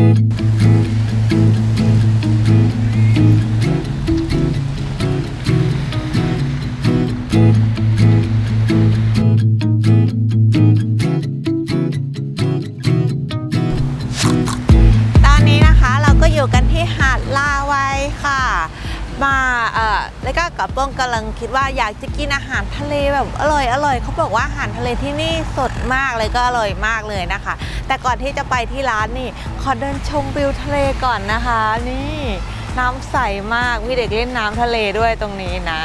ต คิดว่าอยากจะกินอาหารทะเลแบบอร่อยอร่อยเขาบอกว่าอาหารทะเลที่นี่สดมากเลยก็อร่อยมากเลยนะคะ แต่ก่อนที่จะไปที่ร้านนี่ขอเดินชมวิวทะเลก่อนนะคะ นี่น้ำใสมากมีเด็กเล่นน้ำทะเลด้วยตรงนี้นะ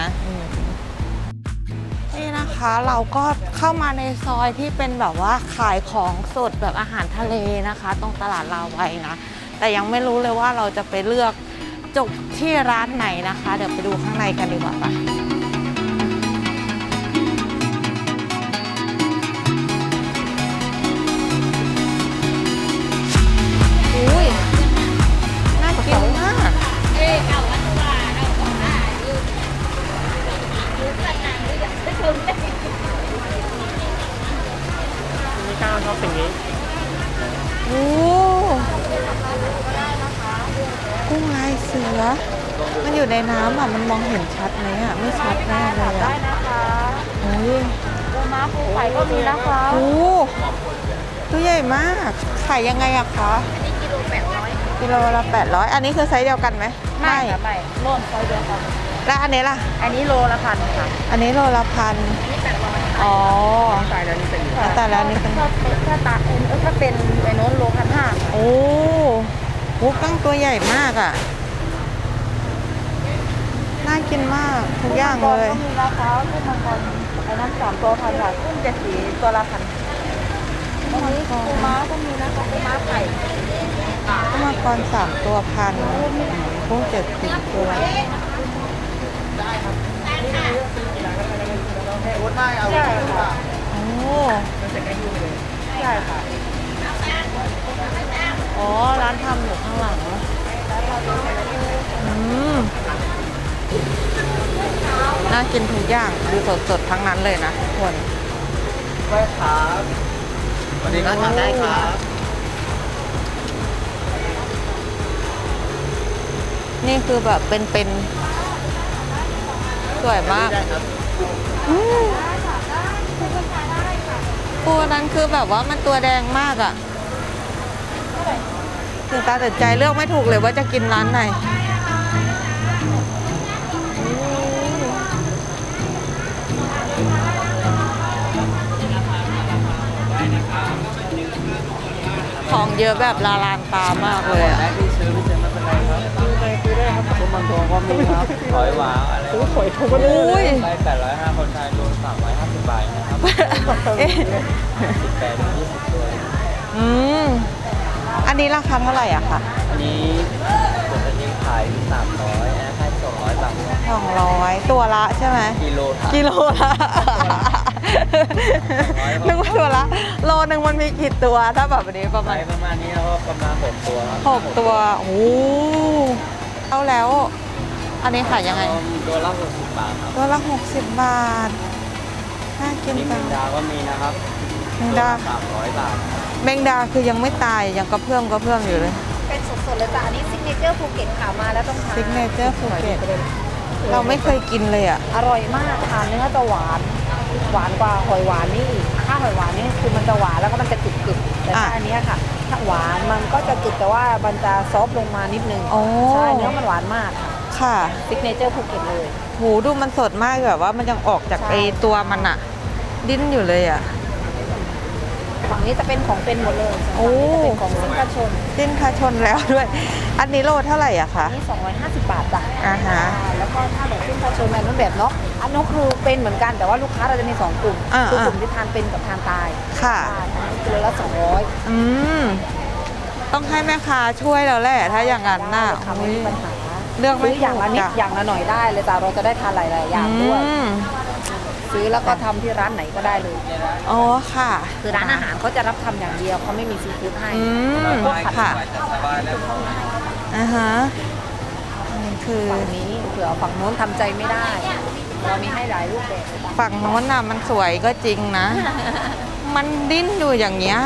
นี่นะคะเราก็เข้ามาในซอยที่เป็นแบบว่าขายของสดแบบอาหารทะเลนะคะ ตรงตลาดลาวไว้นะแต่ยังไม่รู้เลยว่าเราจะไปเลือกจบที่ร้านไหนนะคะ เดี๋ยวไปดูข้างในกันดีกว่าปะ ในน้ำอะมันมองเห็นชัดไหมอะไม่ชัดแน่เลยได้อะนะคะโอ้ยปูม้าปูไข่ก็มีนะคะโอ้ตัวใหญ่มากขายยังไงอะคะนี่กิโลแปดร้อยกิโลละ800อันนี้คือไซส์เดียวกันไหมไม่ค่ะไม่ร่วมซอยเดียวกันแล้วอันนี้ล่ะ อันนี้โลละพันค่ะอันนี้โลละพันนี่แปดร้อยอ๋อตายแล้วนี่เป็นแต่แล้วนี่เป็นถ้าเป็นถ้าตาเอ็นเออถ้าเป็นไอ้โน้นโลพันห้าโอ้โหกั้งตัวใหญ่มากอะ น่ากินมากทุกอย่างเลยก็มีนะคะกุ้งมังกรไอ้นั้นสามตัวพันค่ะกุ้งเจ็ดสีตัวละพันอันนี้ปูม้าก็มีนะคะปูม้าไข่ก็มาก่อนสามตัวพันกุ้งเจ็ดสิบตัวใช่ค่ะโอ้ใช่ค่ะอ๋อร้านทำอยู่ข้างหลังอืม น่ากินทุกอย่างดูสดๆทั้งนั้นเลยนะทุกคนได้ครับสวัสดีครับทานได้ครับนี่คือแบบเป็นๆสวยมากได้ครับอืมปูนั้นคือแบบว่ามันตัวแดงมากอะ่ะถึงตาตัดใจเลือกไม่ถูกเลยว่าจะกินร้านไหน ของเยอะแบบละลานตามากเลยอะได้ที่ซื้อไม่เจอไม่เป็นไรครับซื้อได้ซื้อได้ครับต้มมันตัวก็มีครับหอยหวาอะไรซื้อหอยทงก็ได้อุ้ยไปแปดร้อยห้าคนไทยโดนสามร้อยห้าสิบบาทนะครับสิบแปดถึงยี่สิบตัวอืมอันนี้ราคาเท่าไหร่อะคะอันนี้ตัวนี้ขายสามร้อยนะขายสองร้อยบาทสองร้อยตัวละใช่ไหมกิโลกิโลละ นึกว่าตัวละ โลหนึ่งมันมีกี่ตัวถ้าแบบนี้ประมาไปณประมาณนี้แล้วก็ประมาณหกตัวครับหกตัว โอ้โหเอาแล้ว อันนี้ขายยังไง ตัวละหกสิบบาทครับ ตัวละหกสิบบาท น่ากินนี่จัมิงนดาก็มีนะครับแมงดาสามร้อยบาท แมงดาคือยังไม่ตายยังกระเพื่อมกระเพื่อมอยู่เลย เป็นสดๆเลยจ้ะอันนี้ซิกเนเจอร์ภูเก็ตค่ะมาแล้วต้องทานซิกเนเจอร์ภูเก็ตเราไม่เคยกินเลยอะ อร่อยมากค่ะเนื้อจะหวาน หวานกว่าหอยหวานนี่ถ้าหอยหวานนี่คือมันจะหวานแล้วก็มันจะกรึบๆแต่ถ้าอะอันเนี้ยค่ะ ถ้าหวานมันก็จะกรึบแต่ว่ามันจะซอฟต์ลงมานิดนึงโอ้ ใช่เนื้อมันหวานมากค่ะค่ะซิกเนเจอร์ภูเก็ตเลยโหดูมันสดมากแบบว่ามันยังออกจากใช่ ไอตัวมันอะดิ้นอยู่เลยอะ ฝั่งนี้จะเป็นของเป็นหมดเลยโอ้ ฝั่งนี้จะเป็นของซิงคาชนดิ้นคาชนแล้วด้วย อันนี้โลเท่าไหร่อะคะ อันนี้250 บาทจ้ะอ่าฮะแล้ว ก็ถ้าแบบซิงคาชนแบบนั้นแบบเนาะอันนู้นคือเป็นเหมือนกันแต่ว่าลูกค้าเราจะมีสองกลุ่มอ่าคือกลุ่มอ่าที่ทานเป็นกับทานตายค่ะอ่าอันนี้กิโลละ200อืม ต้องให้แม่ค้าช่วยแล้วแหละถ้าอย่างนั้นน่ะค่ะไม่อุ๊ย มีปัญหาเลือกไม่ซื้ออย่างละนิดถูกจ้ะอย่างละหน่อยได้เลยแต่เราจะได้ทานหลายๆอย่างด้วย อืมซื้อแล้วก็ทำที่ร้านไหนก็ได้เลย อ๋อค่ะคือร้านอาหารเขาจะรับทำอย่างเดียวเขาไม่มีซีฟู้ดให้อืมค่ะอ่าฮะอันนี่คือ ฝั่งนี้ เผื่อฝั่งโน้นทำใจไม่ได้ เรามีให้หลายรูปแบบเลยจ้ะฝั่งโน้นน่ะมันสวยก็จริงนะ มันดิ้นอยู่อย่างเงี้ย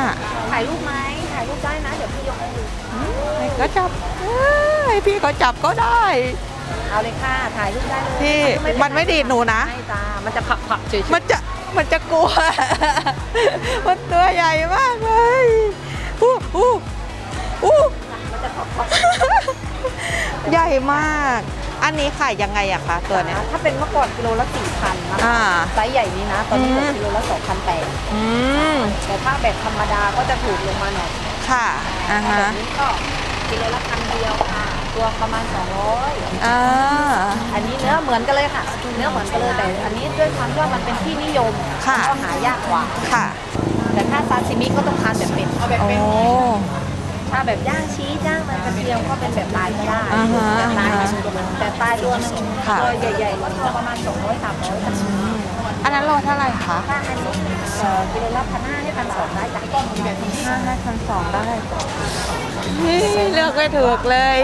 ถ่ายรูปไหมถ่ายรูปได้นะเดี๋ยวพี่ยกให้ดูก็จับเอ้ยพี่เขาจับก็ได้เอาเลยค่ะถ่ายรูปได้เลยพี่มันไม่ดีดหนูนะไม่จ้ามันจะผักผักๆเฉยมันจะมันจะกลัว มันตัวใหญ่มากเลยอู้อู้อู้ๆมันจะผักผักใหญ่มาก อันนี้ขายยังไงอะคะตัวเนี้ย ถ้าเป็นเมื่อก่อนกิโลละสี่พันนะอ่า คะไซส์ใหญ่นี้นะ ตอนนี้เหลืออืมกิโลละสองพันแปดอืม แต่ถ้าแบบธรรมดาก็จะถูกลงมาหน่อยค่ะ อ่าถ้าฮะแบบนี้ก็กิโลละพันเดียวค่ะ ตัวประมาณ200อ่าอันนี้เนื้อเหมือนกันเลยค่ะ เนื้อเหมือนกันเลยแต่ อันนี้ด้วยความที่ว่ามันเป็นที่นิยมค่ะ ก็หายากกว่า ค่ะ แต่ถ้าซาซิมิก็ต้องทานแบบเป็นเอาแบบโอ้เป็น ถ้าแบบย่างชีสย่างมันกระเทียมก็เป็นแบบลายก็ได้อ่าฮะแบบลายอ่าฮะแต่ปลายตัวหนึงค่ะ ตัวใหญ่ๆก็ตัวประมาณ200 300ค่ะอันนั้นโลเท่าไหร่คะถ้าอันนี้เอ่อกิโลละพันห้าให้พันสองได้จ้ะก็มีแบบนี้ห้าห้าพันสองได้เลือกไม่ถูกเลย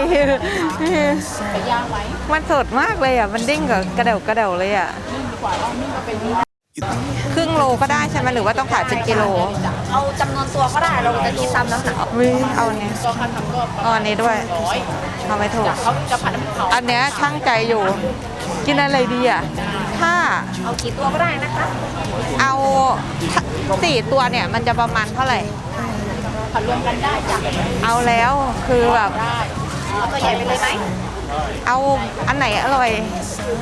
ไปย่างไว้มันสดมากเลยอะ มันดิ้งกับกระเดวกระเดวเลยอะ นึ่งดีกว่าเรานึ่งก็เป็นนี้ครึ่งโลก็ได้ใช่ไหมหรือว่าต้องขายเป็นกิโล เอาจำนวนตัวก็ได้เราจะคิดตามน้ำหนักวิเอาอันนี้ตัวคันทำก็เอาอันนี้ด้วย ร้อยเอาไม่ถูก เขาจะผัดน้ำเผาอันเนี้ยช่างใจอยู่ กินอะไรดีอะ ถ้าเอากี่ตัวก็ได้นะคะเอาสี่ตัวเนี่ย มันจะประมาณเท่าไหร่ ผัดรวมกันได้จ้ะเอาแล้วคือแบบ ได้ เอาตัวใหญ่ไปเลยไหมเอาอันไหนอร่อย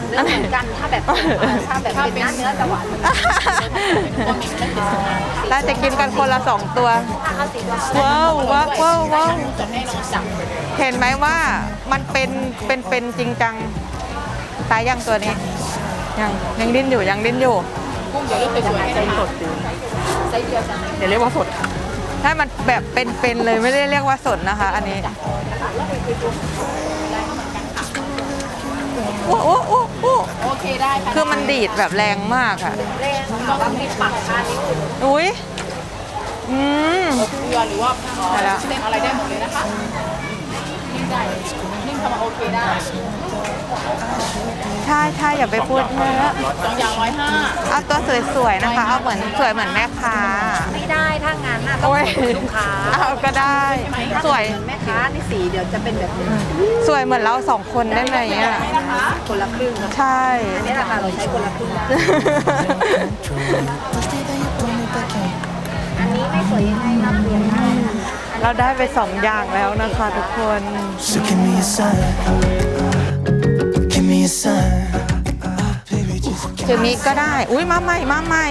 เนื้อเหมือนกันถ้าแบบถ้าแบบเป็นเนื้อเนื้อจะหวานเราจะกินกันคนละสองตัว ถ้าเอาสี่ตัวก็ได้ว้าวว้าวว้าวว้าวจะแน่นอนจ้ะเห็นไหมว่ามันเป็นเป็นเป็นจริงจังตายยังตัวนี้ ยังยังดิ้นอยู่ยังดิ้นอยู่กุ้งเดี๋ยวเลือกสวยๆให้สดไซส์เดียวจ้ะเดี๋ยวเรียกว่าสด ถ้ามันแบบเป็นๆเลยไม่ได้เรียกว่าสดนะคะ อันนี้โอ้โอ้โอ้โอ้โอเคได้ค่ะคือมันดีดแบบแรงมากอะแรงบอกว่ามีปักทานนิดนึงอุ้ยอืมเกลือหรือว่าได้แล้วเส้นอะไรได้หมดเลยนะคะนิ่มได้นิ่มทำมาโอเคได้ ใช่ใช่อย่าไปพูดเยอะสองอย่างร้อยห้าเอาตัวสวยๆนะคะ เอาเหมือนสวยเหมือนแม่ค้า ไม่ได้ถ้างานน่ะต้องโอ้ยคุยกับลูกค้าเอาก็ได้ สวยแม่ค้านี่สีเดี๋ยวจะเป็นแบบนี้สวยเหมือนเราสองคนได้ไหมอะคนละครึ่งครับใช่อันนี้ราคาเราใช้คนละครึ่งได้อันนี้ไม่สวยยังไงมาเปลี่ยนได้ค่ะเราได้ไปสองอย่างแล้วนะคะทุกคน จือมิก็ได้ อุ้ยมาใหม่มาใหม่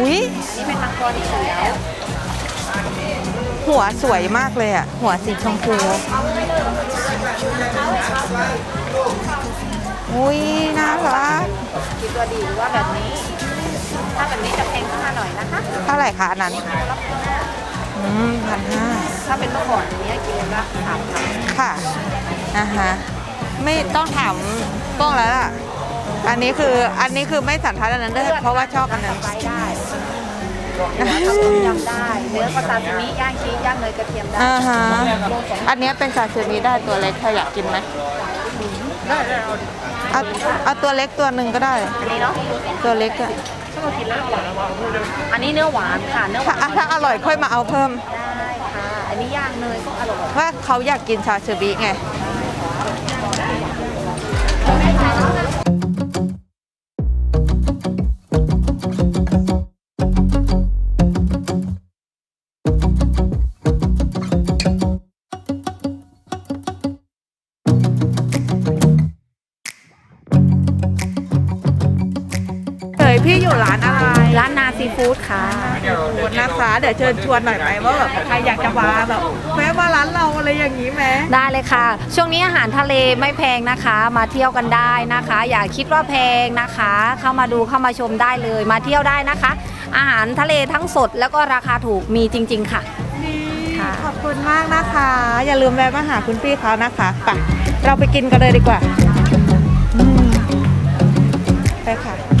อุ้ยนี่เป็นมังกรที่เขียวหัวสวยมากเลยอะ หัวสีชมพูอุ้ยน่ารักกี่ตัวดีหรือว่าแบบนี้ ถ้าแบบนี้จะแพงขึ้นมาหน่อยนะคะ เท่าไหร่คะอันนั้นรับข้างหน้าอืมพันห้าถ้าเป็นเมื่อก่อนอันนี้กิโลละสามพันค่ะอ่าฮะ ไม่ต้องถามกล้องแล้วล่ะ อันนี้คืออันนี้คือไม่สันทัดอันนั้นด้วยเพราะว่าชอบอันนั้นไปได้หัวทำต้มยำได้เนื้อก็ซาซิมิย่างชีสย่างเนยกระเทียมได้อ่าฮะ อันเนี้ยเป็นซาซิมิได้ตัวเล็กเธออยากกินไหมได้ได้เอาดิเอาเอาตัวเล็กตัวหนึ่งก็ได้ อันนี้เนาะตัวเล็กอะถ้าเรากินแล้วหวานอันนี้เนื้อหวานค่ะเนื้อหานถ้าวถ้าอร่อยค่อยมาเอาเพิ่ม ได้ค่ะ อันนี้ย่างเนยก็อร่อยว่าเขาอยากกินชาชูบิไง เดี๋ยวเชิญชวนหน่อยไหมว่าแบบใครอยากจะมาแบบแม้มาร้านเราอะไรอย่างนี้ไหมได้เลยค่ะ ช่วงนี้อาหารทะเลไม่แพงนะคะ มาเที่ยวกันได้นะคะ อย่าคิดว่าแพงนะคะ เข้ามาดูเข้ามาชมได้เลยมาเที่ยวได้นะคะ อาหารทะเลทั้งสดแล้วก็ราคาถูกมีจริง ๆ ค่ะค่ะ ขอบคุณมากนะคะ อย่าลืมแวะมาหาคุณพี่เขานะคะไปเราไปกินกันเลยดีกว่าอืมไปค่ะค่ะ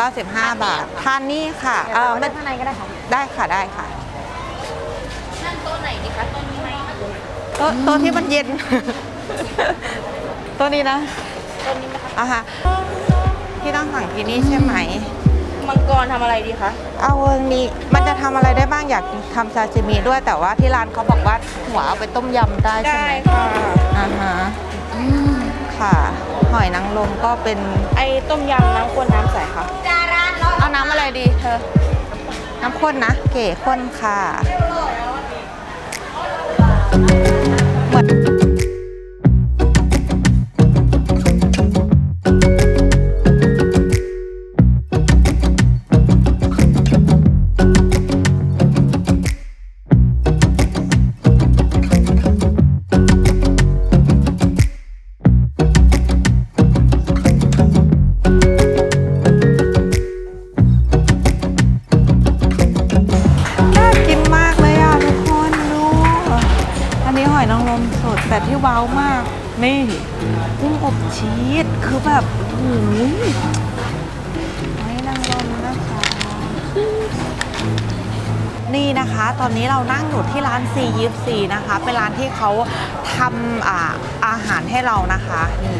295บาทสองร้อยเก้า95 บาท ทานนี่ค่ะเออไม่ไม่ข้างในก็ได้ค่ะได้ค่ะได้ค่ะนั่งโต๊ะไหนดีคะโต๊ะนี้ไหมโต๊ะโต๊ะที่มันเย็น โต๊ะนี้นะโต๊ะนี้ไหมคะอะฮะที่ต้องสั่งที่นี่ใช่ไหม มังกรทำอะไรดีคะ เอามีมันจะทำอะไรได้บ้างอยากทำซาชิมิด้วยแต่ว่าที่ร้านเขาบอกว่าหัวเอาไปต้มยำได้ใช่ได้ไหมค่ะ อ่าฮะอืมค่ะ หอยนางรมก็เป็นไอ้ต้มยำน้ำข้นน้ำใสค่ะ เอาน้ำอะไรดีเธอ น้ำข้นนะ เก๋ข้นค่ะเหมือน ที่เขาทำอาอาหารให้เรานะคะนี่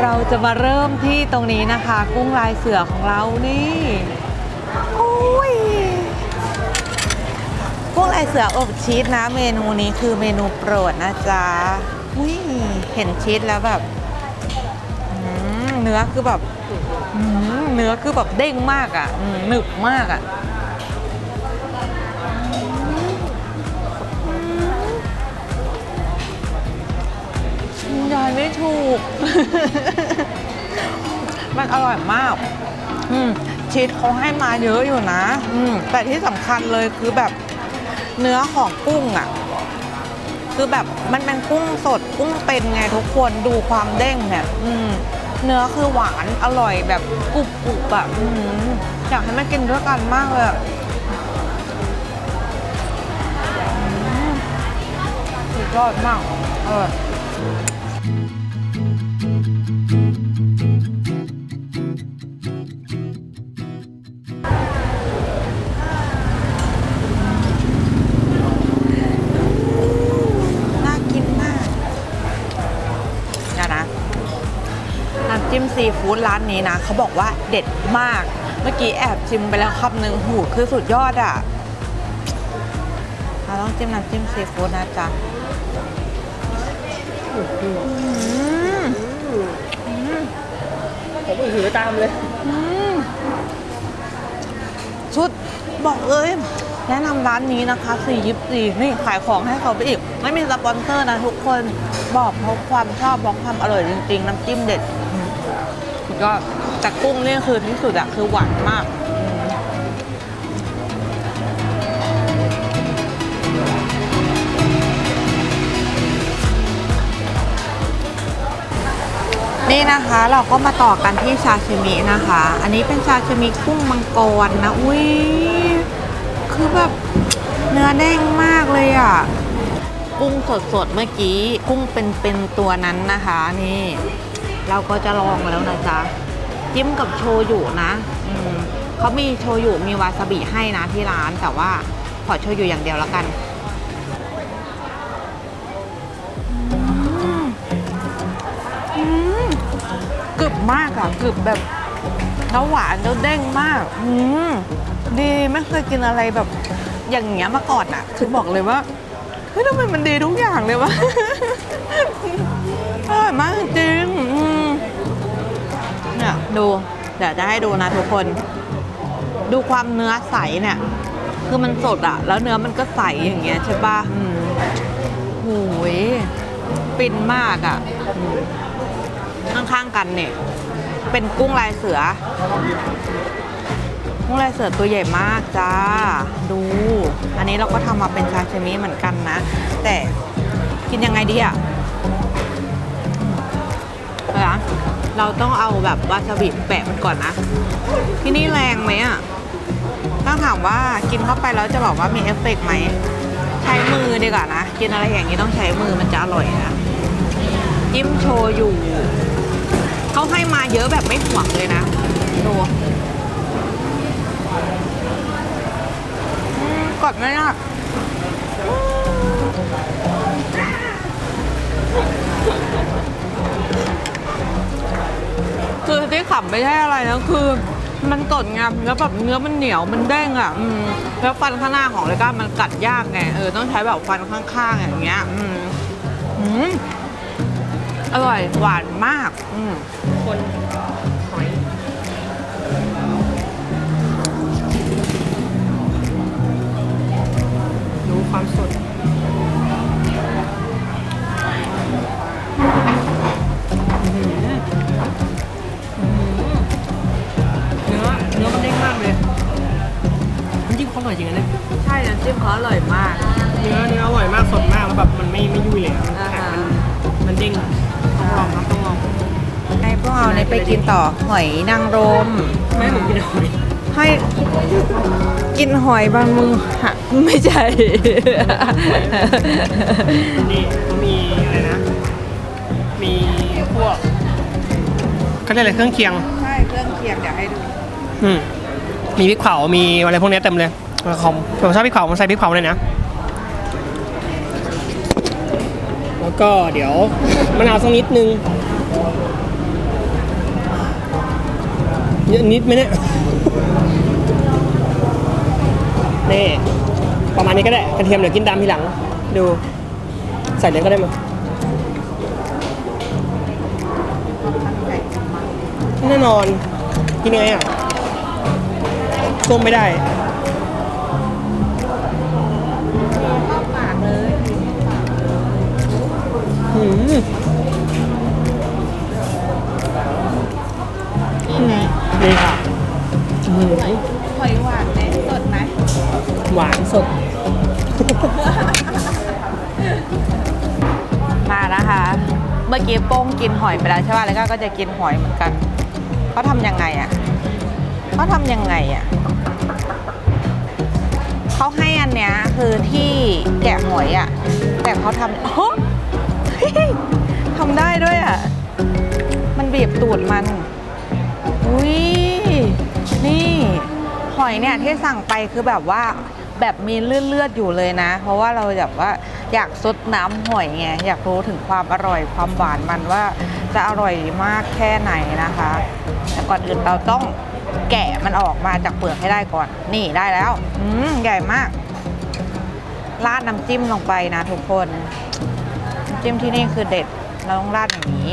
เราจะมาเริ่มที่ตรงนี้นะคะ กุ้งลายเสือของเรานี่โอ้ยกุ้งลายเสืออบชีสนะ เมนูนี้คือเมนูโปรดนะจ๊ะอุ้ยเห็นชีสแล้วแบบเนื้อคือแบบเนื้อคือแบบเด้งมากอะ่ะหนึบมากอะ ยายไม่ถูก มันอร่อยมาก อืมชีสเขาให้มาเยอะอยู่นะ อืมแต่ที่สำคัญเลยคือแบบเนื้อของกุ้งอะ คือแบบมันเป็นกุ้งสดกุ้งเป็นไงทุกคนดูความเด้งเนี่ย อืมเนื้อคือหวานอร่อยแบบกรุบกรุบๆอะอืมอยากให้มันกินด้วยกันมากเลยอะสุดยอดมาก เออ มซีฟู้ดร้านนี้นะเขาบอกว่าเด็ดมาก เมื่อกี้แอบชิมไปแล้วคำหนึ่งหูคือสุดยอดอะเราต้องจิ้มน้ำจิ้มซีฟู้ดนะจ๊ะอืมผมอือหือตามเลยอืมชุดบอกเลยแนะนำร้านนี้นะคะสี่ยิบสี่นี่ขายของให้เขาไปอีก ไม่มีสปอนเซอร์นะทุกคนบอกเพราะความชอบเพราะความอร่อยจริงๆ น้ำจิ้มเด็ด อืมสุดยอดแต่กุ้งเนี่คือที่สุดอะคือหวานมากนี่นะคะเราก็มาต่อกันที่ชาชิมินะคะ อันนี้เป็นชาชิมิกุ้งมังกรนะอุ้ยคือแบบเนื้อเด้งมากเลยอะ กุ้งสดๆเมื่อกี้ กุ้งเป็นเป็นตัวนั้นนะคะนี่ เราก็จะลองแล้วนะจ๊ะ จิ้มกับโชยุนะอืมเขามีโชยุมีวาซาบิให้นะที่ร้านแต่ว่าขอโชยุอย่างเดียวแล้วกันอืมอืมกรึบมากอะกรึบแบบแล้วหวานแล้วเด้งมาก อืมดีไม่เคยกินอะไรแบบ อย่างเงี้ยมาก่อนอะคือบอกเลยว่าเฮ้ยทำไมมันดีทุกอย่างเลยวะ อร่อยมากจริงอื เนี่ยดูเดี๋ยวจะให้ดูนะทุกคน ดูความเนื้อใสเนี่ย คือมันสดอะแล้วเนื้อมันก็ใสอย่างเงี้ยใช่ปะอืมโหูยปินมากอะข้างๆกันเนี่ย เป็นกุ้งลายเสือ กุ้งลายเสือตัวใหญ่มากจ้า ดู อันนี้เราก็ทำมาเป็นชาชิมิเหมือนกันนะ แต่กินยังไงดีอะ เราต้องเอาแบบวาซาบิแปะมันก่อนนะ ที่นี่แรงไหมอะต้องถามว่ากินเข้าไปแล้วจะบอกว่ามีเอฟเฟกไหม ใช้มือดีกว่านะ กินอะไรอย่างนี้ต้องใช้มือมันจะอร่อยนะจิ้มโชยุเขาให้มาเยอะแบบไม่ห่วงเลยนะดูกดไม่ได้ ขำไม่ใช่อะไรนะคือมันกดไงแล้วแบบเนื้อมันเหนียวมันเด้งอะอืมแล้วฟันข้างหน้าของเลก้ามันกัดยากไงเออต้องใช้แบบฟันข้างๆอย่างเงี้ยอืมอืมอร่อยหวานมาก อืมคนหอยดูความสด มันเด้งมากเลยมันจิ้มเขาอร่อยจริงนะเนี่ยใช่น้ำจิ้มเขาอร่อยมากเนื้อเนื้ออร่อยมากสดมากแล้วแบบมันไม่ไม่ยุ่ยเลยอะมันอ่าแข็งฮะมันมันเด้งต้องลองครับต้องลองให้พวกเราเนี่ยไปกินต่อหอยนางรมไม่ผมกินหอยให้กินหอยบางมือฮะไม่ใช่ นี่เขามีอะไรนะ มีพวกเขาเรียกอะไรเครื่องเคียง ใช่เครื่องเคียงเดี๋ยวให้ดู อืม มีพริกเผา มีอะไรพวกเนี้ยเต็มเลยผมผมชอบพริกเผาผมใส่พริกเผาเลยนะ แล้วก็เดี๋ยวมะนาวสักนิดนึงเยอะนิดไหมเนี่ย นี่ ประมาณนี้ก็ได้ กระเทียมเดี๋ยวกินตามทีหลัง ดู ใส่เลยก็ได้มั้งแน่นอน กินยังไงอะ ส้มไม่ได้เข้าปากเลยหืมนี่ค่ะอื้อหือหอยหวานไหมสดไหมหวานสด มานะคะ เมื่อกี้โป้งกินหอยไปแล้วใช่ป่ะแล้วก็ก็จะกินหอยเหมือนกันเขาทำยังไงอะเขาทำยังไงอะ เขาให้อันเนี้ยคือที่แกะหอยอะ แต่เขาทำโอ้ทำได้ด้วยอะ มันบีบตูดมัน อุ้ยนี่หอยเนี่ยที่สั่งไปคือแบบว่าแบบมีเลือดๆอยู่เลยนะ เพราะว่าเราแบบว่าอยากซดน้ำหอยไงอยากรู้ถึงความอร่อยความหวานมันว่าจะอร่อยมากแค่ไหนนะคะ แต่ก่อนอื่นเราต้อง แกะมันออกมาจากเปลือกให้ได้ก่อน นี่ได้แล้ว อืมใหญ่มาก ราดน้ำจิ้มลงไปนะทุกคนน้ำจิ้มที่นี่คือเด็ด เราต้องราดอย่างนี้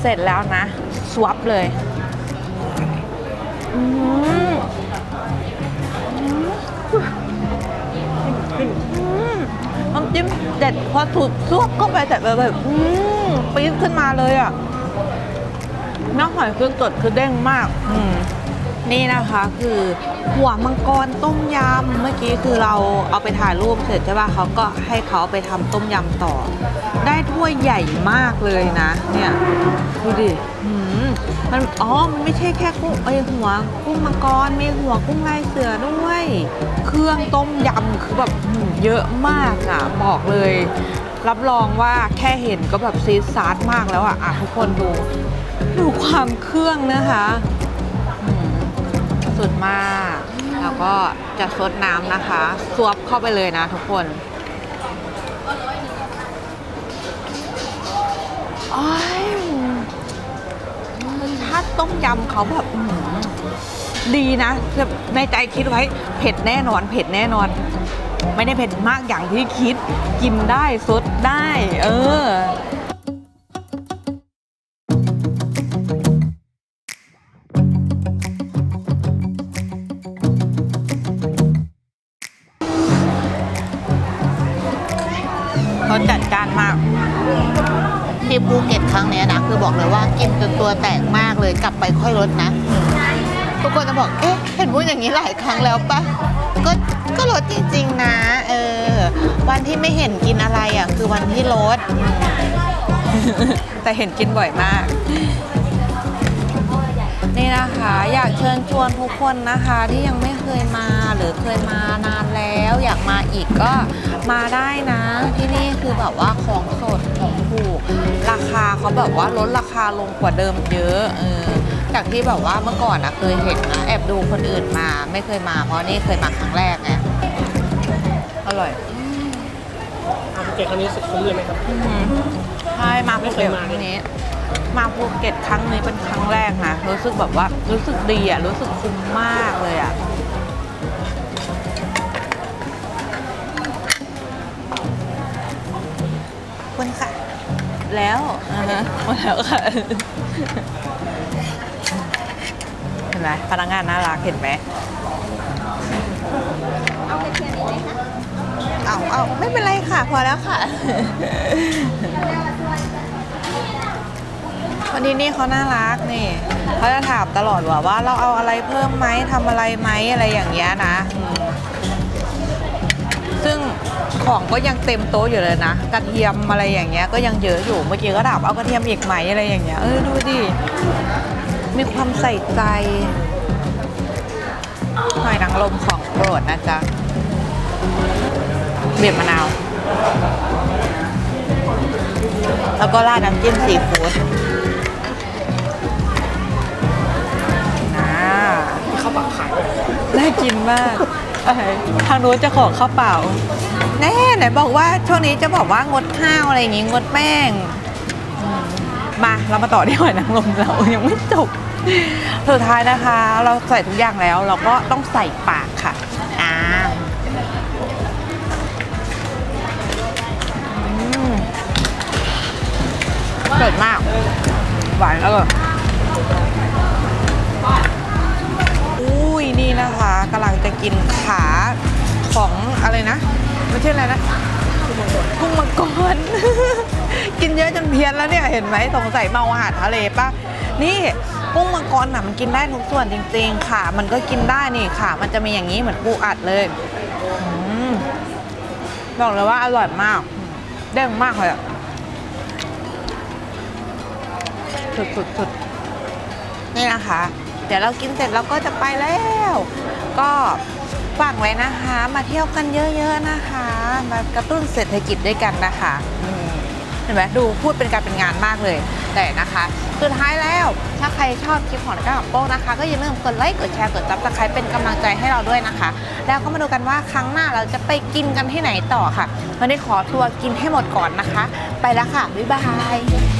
เสร็จแล้วนะ สวบเลยอืมน้ำจิ้มเด็ดพอถูกซวบเข้าไปแต่แบบแบบอืมปี๊ดขึ้นมาเลยอะน้ำหอยคือสดคือเด้งมาก อืม นี่นะคะคือหัวมังกรต้มยำเมื่อกี้คือเราเอาไปถ่ายรูปเสร็จใช่ป่ะเขาก็ให้เขาไปทำต้มยำต่อ ได้ถ้วยใหญ่มากเลยนะ เนี่ยดูดิมันอ๋อมันไม่ใช่แค่กุ้งไอหัวกุ้งมังกรมีหัวกุ้งลายเสือด้วย เครื่องต้มยำคือแบบเยอะมากอะบอกเลย รับรองว่าแค่เห็นก็แบบซีดซาร์มากแล้วอะอะทุกคนดูดูความเครื่องนะคะ สุดมาก แล้วก็จะซดน้ำนะคะซวบเข้าไปเลยนะทุกคนโอ้ยรสชาต้มยำเขาแบบดีนะแบบในใจคิดไว้เผ็ดแน่นอน เผ็ดแน่นอน ไม่ได้เผ็ดมากอย่างที่คิด กินได้สดได้ เออ กลับไปค่อยลดนะ ทุกคนจะบอก เอ๊ะ เห็นพูดอย่างนี้หลายครั้งแล้วปะก็ก็ลดจริงๆนะ เออ วันที่ไม่เห็นกินอะไรอะ คือวันที่ลดแต่เห็นกินบ่อยมาก นี่นะคะอยากเชิญชวนทุกคนนะคะที่ยังไม่เคยมาหรือเคยมานานแล้วอยากมาอีกก็มาได้นะ ที่นี่คือแบบว่าของสดของถูกราคาเขาแบบว่าลดราคาลงกว่าเดิมเยอะเออจากที่แบบว่าเมื่อก่อนอะเคยเห็นนะแอบดูคนอื่นมาไม่เคยมา เพราะนี่เคยมาครั้งแรกไงอร่อยมาภูเก็ตครั้งนี้รู้สึกคุ้มเลยไหมครับ ใช่มาภูไม่เคเก็ยตมาคเลยรั้งนี้ มาภูเก็ตครั้งนี้เป็นครั้งแรกนะรู้สึกแบบว่ารู้สึกดีอะรู้สึกคุ้มมากเลยอะขอบคุณค่ะ แล้วอ่าฮะหมดแล้วค่ะเห็นไหมพนักงานน่ารักเห็นไหมเอากระเทียมอีกไหมคะเอาเอาไม่เป็นไรค่ะ พอแล้วค่ะ วันนี้นี่เขาน่ารักนี่เขาจะถามตลอดว่าว่าเราเอาอะไรเพิ่มไหมทำอะไรไหมอะไรอย่างเงี้ยนะ ซึ่งของก็ยังเต็มโต๊ะอยู่เลยนะกระเทียมอะไรอย่างเงี้ยก็ยังเยอะอยู่เมื่อกี้ก็ถามเอากระเทียมอีกไหมอะไรอย่างเงี้ยเออดูดิมีความใส่ใจหอยนางรมของโปรดนะจ๊ะเบียดมะนาว แล้วก็ราดน้ำจิ้มซีฟู้ด ข้าวเปล่าขายเลยน่ากินมากเอ้ยทางนู้นจะขอข้าวเปล่า แน่ไหนบอกว่าช่วงนี้จะบอกว่างดข้าวอะไรอย่างงี้งดแป้งอืมมาเรามาต่อที่หอยนางรมเรายังไม่จบสุดท้ายนะคะ เราใส่ทุกอย่างแล้ว เราก็ต้องใส่ปากค่ะอ่าอืมเผ็ดมาก หวานอร่อยอุ้ย นะคะกำลังจะกินขาของอะไรนะ ไม่ใช่อะไรนะ กุ้งมังกร กินเยอะจนเพี้ยนแล้วเนี่ย เห็นไหมสงสัยเมาอาหารทะเลปะนี่กุ้งมังกรน่ะมันกินได้ทุกส่วนจริงๆค่ะ มันก็กินได้นี่ค่ะ มันจะมีอย่างนี้เหมือนปูอัดเลยอบอกเลยว่าอร่อยมากเด้งมากเลยสุดสุดสุดนี่นะคะ เดี๋ยวเรากินเสร็จเราก็จะไปแล้ว ก็ฝากไว้นะคะ มาเที่ยวกันเยอะๆนะคะ มากระตุ้นเศรษฐกิจด้วยกันนะคะเห็นไหมดูพูดเป็นการเป็นงานมากเลย แต่นะคะสุดท้ายแล้วถ้าใครชอบคลิปของนักกับโป้งนะคะ ก็อย่าลืมกดไลค์กดแชร์กดซับสไครป์เป็นกำลังใจให้เราด้วยนะคะ แล้วก็มาดูกันว่าครั้งหน้าเราจะไปกินกันที่ไหนต่อค่ะวันนี้ขอทัวร์กินให้หมดก่อนนะคะ ไปแล้วค่ะบ๊ายบาย